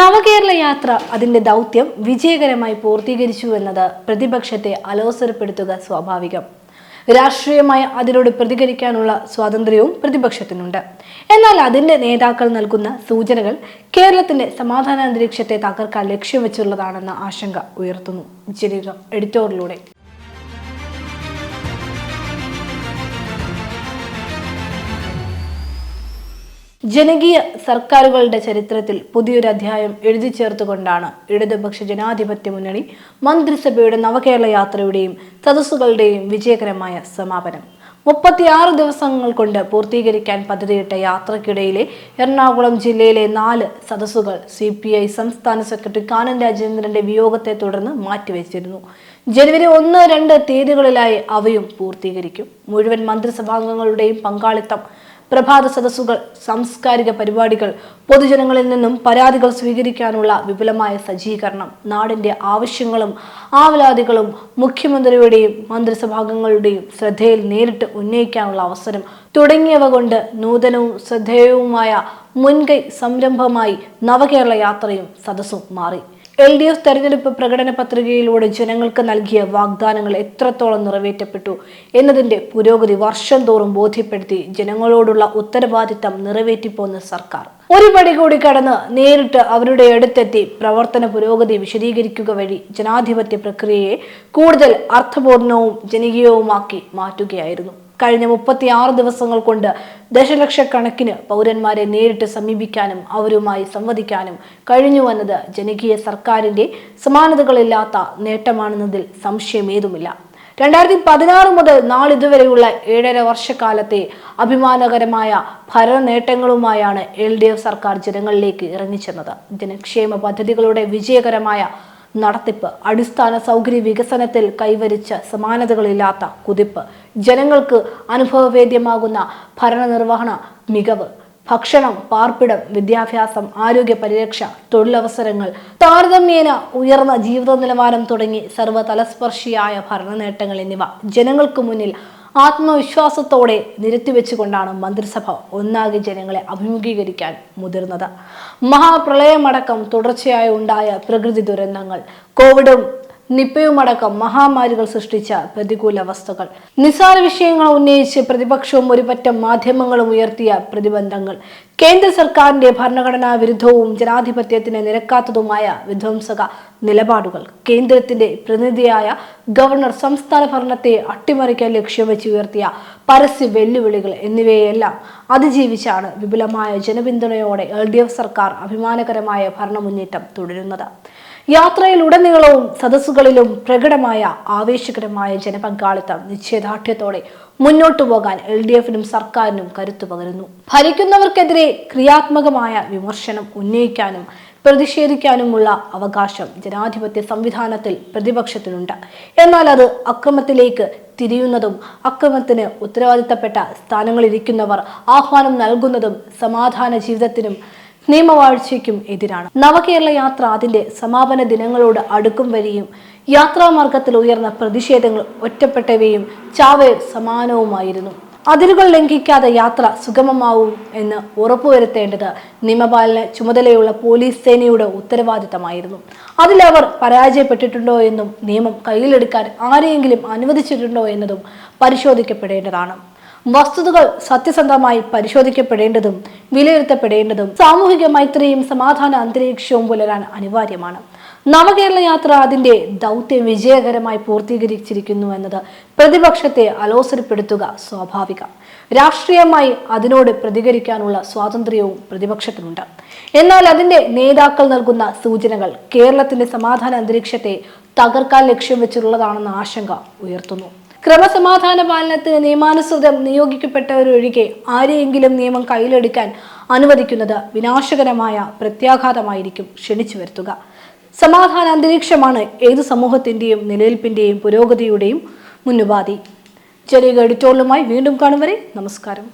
നവകേരള യാത്ര അതിന്റെ ദൗത്യം വിജയകരമായി പൂർത്തീകരിച്ചു എന്നത് പ്രതിപക്ഷത്തെ അലോസരപ്പെടുത്തുക സ്വാഭാവികം. രാഷ്ട്രീയമായി അതിനോട് പ്രതികരിക്കാനുള്ള സ്വാതന്ത്ര്യവും പ്രതിപക്ഷത്തിനുണ്ട്. എന്നാൽ അതിന്റെ നേതാക്കൾ നൽകുന്ന സൂചനകൾ കേരളത്തിന്റെ സമാധാന അന്തരീക്ഷത്തെ തകർക്കാൻ ലക്ഷ്യം വെച്ചുള്ളതാണെന്ന ആശങ്ക ഉയർത്തുന്നു. ജനീകം എഡിറ്റോറിലൂടെ ജനകീയ സർക്കാരുകളുടെ ചരിത്രത്തിൽ പുതിയൊരു അധ്യായം എഴുതി ചേർത്തുകൊണ്ടാണ് ഇടതുപക്ഷ ജനാധിപത്യ മുന്നണി മന്ത്രിസഭയുടെ നവകേരള യാത്രയുടെയും സദസ്സുകളുടെയും വിജയകരമായ സമാപനം. മുപ്പത്തിയാറ് ദിവസങ്ങൾ കൊണ്ട് പൂർത്തീകരിക്കാൻ പദ്ധതിയിട്ട യാത്രക്കിടയിലെ എറണാകുളം ജില്ലയിലെ നാല് സദസ്സുകൾ സി പി ഐ സംസ്ഥാന സെക്രട്ടറി കാനൻ രാജേന്ദ്രന്റെ വിയോഗത്തെ തുടർന്ന് മാറ്റിവെച്ചിരുന്നു. ജനുവരി ഒന്ന് രണ്ട് തീയതികളിലായി അവയും പൂർത്തീകരിക്കും. മുഴുവൻ മന്ത്രിസഭാംഗങ്ങളുടെയും പങ്കാളിത്തം പ്രഭാത സദസ്സുകൾ സാംസ്കാരിക പരിപാടികൾ പൊതുജനങ്ങളിൽ നിന്നും പരാതികൾ സ്വീകരിക്കാനുള്ള വിപുലമായ സജ്ജീകരണം നാടിന്റെ ആവശ്യങ്ങളും ആവലാതികളും മുഖ്യമന്ത്രിയുടെയും മന്ത്രിസഭാംഗങ്ങളുടെയും ശ്രദ്ധയിൽ നേരിട്ട് ഉന്നയിക്കാനുള്ള അവസരം തുടങ്ങിയവ കൊണ്ട് നൂതനവും ശ്രദ്ധേയവുമായ മുൻകൈ സംരംഭമായി നവകേരള യാത്രയും സദസ്സും മാറി. എൽ ഡി എഫ് തെരഞ്ഞെടുപ്പ് പ്രകടന പത്രികയിലൂടെ ജനങ്ങൾക്ക് നൽകിയ വാഗ്ദാനങ്ങൾ എത്രത്തോളം നിറവേറ്റപ്പെട്ടു എന്നതിന്റെ പുരോഗതി വർഷം തോറും ബോധ്യപ്പെടുത്തി ജനങ്ങളോടുള്ള ഉത്തരവാദിത്തം നിറവേറ്റിപ്പോന്ന സർക്കാർ. ഒരു പടി കൂടി കടന്ന് നേരിട്ട് അവരുടെ അടുത്തെത്തി പ്രവർത്തന പുരോഗതി വിശദീകരിക്കുക വഴി ജനാധിപത്യ പ്രക്രിയയെ കൂടുതൽ അർത്ഥപൂർണവും ജനകീയവുമാക്കി മാറ്റുകയായിരുന്നു. കഴിഞ്ഞ മുപ്പത്തിയാറ് ദിവസങ്ങൾ കൊണ്ട് ദശലക്ഷക്കണക്കിന് പൗരന്മാരെ നേരിട്ട് സമീപിക്കാനും അവരുമായി സംവദിക്കാനും കഴിഞ്ഞുവെന്നത് ജനകീയ സർക്കാരിന്റെ സമാനതകളില്ലാത്ത നേട്ടമാണെന്നതിൽ സംശയമേതുമില്ല. രണ്ടായിരത്തി പതിനാറ് മുതൽ നാളിതുവരെയുള്ള ഏഴര വർഷക്കാലത്തെ അഭിമാനകരമായ ഭരണ നേട്ടങ്ങളുമായാണ് എൽ ഡി എഫ് സർക്കാർ ജനങ്ങളിലേക്ക് ഇറങ്ങിച്ചെന്നത്. ജനക്ഷേമ പദ്ധതികളുടെ വിജയകരമായ നടത്തിപ്പ്. അടിസ്ഥാന സൗകര്യ വികസനത്തിൽ കൈവരിച്ച സമാനതകളില്ലാത്ത കുതിപ്പ്. ജനങ്ങൾക്ക് അനുഭവവേദ്യമാകുന്ന ഭരണനിർവഹണ മികവ്. ഭക്ഷണം പാർപ്പിടം വിദ്യാഭ്യാസം ആരോഗ്യ പരിരക്ഷ തൊഴിലവസരങ്ങൾ താരതമ്യേന ഉയർന്ന ജീവിത നിലവാരം തുടങ്ങി സർവതലസ്പർശിയായ ഭരണ നേട്ടങ്ങൾ എന്നിവ ജനങ്ങൾക്ക് മുന്നിൽ ആത്മവിശ്വാസത്തോടെ നിരത്തിവെച്ചുകൊണ്ടാണ് മന്ത്രിസഭ ഒന്നാകെ ജനങ്ങളെ അഭിമുഖീകരിക്കാൻ മുതിർന്നത്. മഹാപ്രളയമടക്കം തുടർച്ചയായി ഉണ്ടായ പ്രകൃതി ദുരന്തങ്ങൾ കോവിഡും നിപ്പയുമടക്കം മഹാമാരികൾ സൃഷ്ടിച്ച പ്രതികൂല അവസ്ഥകൾ. നിസാര വിഷയങ്ങൾ ഉന്നയിച്ച് പ്രതിപക്ഷവും ഒരുപറ്റം മാധ്യമങ്ങളും ഉയർത്തിയ പ്രതിബന്ധങ്ങൾ. കേന്ദ്ര സർക്കാരിന്റെ ഭരണഘടനാ വിരുദ്ധവും ജനാധിപത്യത്തിന് നിരക്കാത്തതുമായ വിധ്വംസക നിലപാടുകൾ. കേന്ദ്രത്തിന്റെ പ്രതിനിധിയായ ഗവർണർ സംസ്ഥാന ഭരണത്തെ അട്ടിമറിക്കാൻ ലക്ഷ്യം വെച്ച് ഉയർത്തിയ പരസ്യ വെല്ലുവിളികൾ എന്നിവയെല്ലാം അതിജീവിച്ചാണ് വിപുലമായ ജനപിന്തുണയോടെ എൽ സർക്കാർ അഭിമാനകരമായ ഭരണമുന്നേറ്റം തുടരുന്നത്. യാത്രയിലുടനീളവും സദസ്സുകളിലും പ്രകടമായ ആവേശകരമായ ജനപങ്കാളിത്തം നിശ്ചയദാർഢ്യത്തോടെ മുന്നോട്ടു പോകാൻ എൽ ഡി എഫിനും സർക്കാരിനും കരുത്തു പകരുന്നു. ഭരിക്കുന്നവർക്കെതിരെ ക്രിയാത്മകമായ വിമർശനം ഉന്നയിക്കാനും പ്രതിഷേധിക്കാനുമുള്ള അവകാശം ജനാധിപത്യ സംവിധാനത്തിൽ പ്രതിപക്ഷത്തിനുണ്ട്. എന്നാൽ അത് അക്രമത്തിലേക്ക് തിരിയുന്നതും അക്രമത്തിന് ഉത്തരവാദിത്തപ്പെട്ട സ്ഥാനങ്ങളിരിക്കുന്നവർ ആഹ്വാനം നൽകുന്നതും സമാധാന ജീവിതത്തിനും നിയമവാഴ്ചയ്ക്കും എതിരാണ്. നവകേരള യാത്ര അതിന്റെ സമാപന ദിനങ്ങളോട് അടുക്കും വരികയും യാത്രാമാർഗത്തിൽ ഉയർന്ന പ്രതിഷേധങ്ങൾ ഒറ്റപ്പെട്ടവയും ചാവേർ സമാനവുമായിരുന്നു. അതിരുകൾ ലംഘിക്കാതെ യാത്ര സുഗമമാവും എന്ന് ഉറപ്പുവരുത്തേണ്ടത് നിയമപാലന ചുമതലയുള്ള പോലീസ് സേനയുടെ ഉത്തരവാദിത്തമായിരുന്നു. അതിലവർ പരാജയപ്പെട്ടിട്ടുണ്ടോ എന്നും നിയമം കയ്യിലെടുക്കാൻ ആരെയെങ്കിലും അനുവദിച്ചിട്ടുണ്ടോ എന്നതും പരിശോധിക്കപ്പെടേണ്ടതാണ്. വസ്തുതകൾ സത്യസന്ധമായി പരിശോധിക്കപ്പെടേണ്ടതും വിലയിരുത്തപ്പെടേണ്ടതും സാമൂഹിക മൈത്രിയും സമാധാന അന്തരീക്ഷവും പുലരാൻ അനിവാര്യമാണ്. നവകേരള യാത്ര അതിന്റെ ദൗത്യം വിജയകരമായി പൂർത്തീകരിച്ചിരിക്കുന്നു എന്നത് പ്രതിപക്ഷത്തെ അലോസരപ്പെടുത്തുക സ്വാഭാവികം. രാഷ്ട്രീയമായി അതിനോട് പ്രതികരിക്കാനുള്ള സ്വാതന്ത്ര്യവും പ്രതിപക്ഷത്തിനുണ്ട്. എന്നാൽ അതിന്റെ നേതാക്കൾ നൽകുന്ന സൂചനകൾ കേരളത്തിന്റെ സമാധാന അന്തരീക്ഷത്തെ തകർക്കാൻ ലക്ഷ്യം വെച്ചിട്ടുള്ളതാണെന്ന ആശങ്ക ഉയർത്തുന്നു. ക്രമസമാധാന പാലനത്തിന് നിയമാനുസൃതം നിയോഗിക്കപ്പെട്ടവരൊഴികെ ആരെയെങ്കിലും നിയമം കയ്യിലെടുക്കാൻ അനുവദിക്കുന്നത് വിനാശകരമായ പ്രത്യാഘാതമായിരിക്കും. ക്ഷണിച്ചു വരുത്തുക. സമാധാന അന്തരീക്ഷമാണ് ഏത് സമൂഹത്തിന്റെയും നിലനിൽപ്പിന്റെയും പുരോഗതിയുടെയും മുന്നുപാധി ചെറിയ എഡിറ്റോറിയലുമായി വീണ്ടും കാണും വരെ. നമസ്കാരം.